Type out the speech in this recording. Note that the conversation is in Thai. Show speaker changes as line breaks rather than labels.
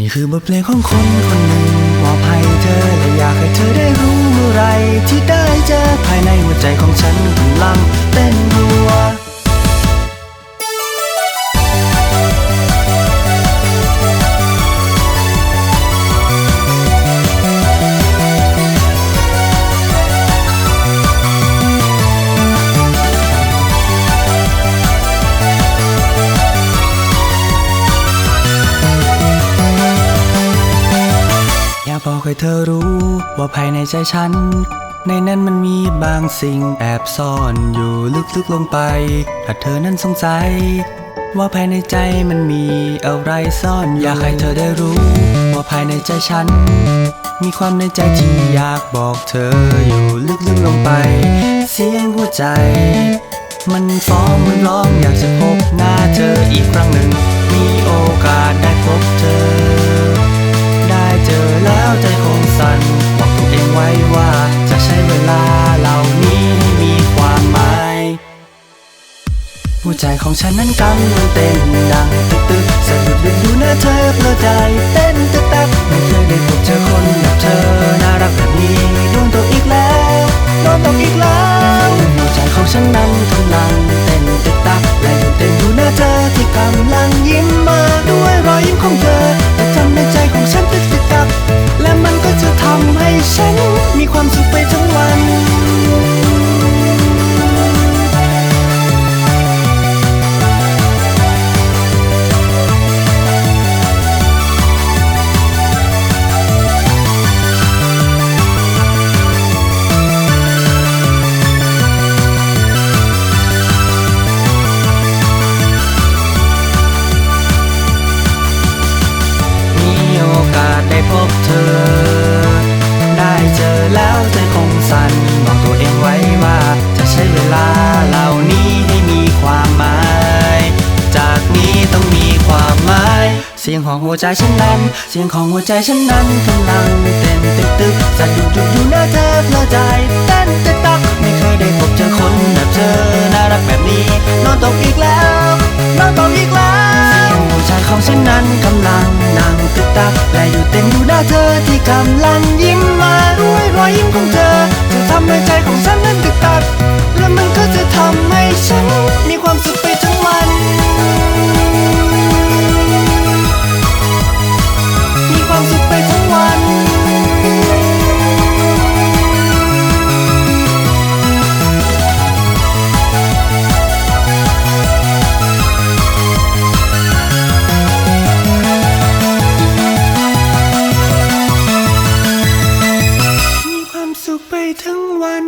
นี่คือบทเพลงของคนคนหนึ่งมอบให้เธอและอยากให้เธอได้รู้เมื่อไรที่ได้เจอภายในหัวใจของฉันกำลังเต้นรัว อยากบอกให้เธอรู้ ว่าภายในใจฉัน ในนั้นมันมีบางสิ่งแอบซ่อนอยู่ลึกๆลงไป ถ้าเธอนั้นสงสัย ว่าภายในใจมันมีอะไรซ่อนอยากให้เธอได้รู้ ว่าภายในใจฉัน มีความในใจที่อยากบอกเธออยู่ลึกๆลงไป เสียงหัวใจ มันฟ้องมันร้องอยากจะพบหน้าเธออีกครั้งหนึ่ง หัวใจของฉันนั้นกำลังเต้นดังตึกตึกสะดุดดึงอยู่หน้าเธอเพลิดใจเต้นตึกตักไม่เคยได้พบเจอคนแบบเธอน่ารักแบบนี้โดนตกอีกแล้วโดนตกอีกแล้วหัวใจของฉันนั้นกำลังเต้นตึกตักและอยู่เต้นอยู่หน้าเธอที่กำลังยิ้มมาด้วยรอยยิ้มของเธอ จอแล้วใจคงสั่นบอกตัวเองไว้ว่า จะใช้เวลาเหล่านี้ให้มีความหมาย จากนี้ต้องมีความหมาย เสียงของหัวใจฉันนั้น เสียงของหัวใจฉันนั้นกำลังเต้นตึกตึกสะดุดหยุดอยู่หน้าเธอเพลิดใจเต้นตึกตักไม่เคยได้พบเจอคนแบบเธอน่ารักแบบนี้นอนตกอีกแล้วนอนตกอีกแล้วหัวใจของฉันนั้นกำลังนั่งตึกตักและอยู่เต้นอยู่หน้าเธอที่กำลัง ไปทั้งวัน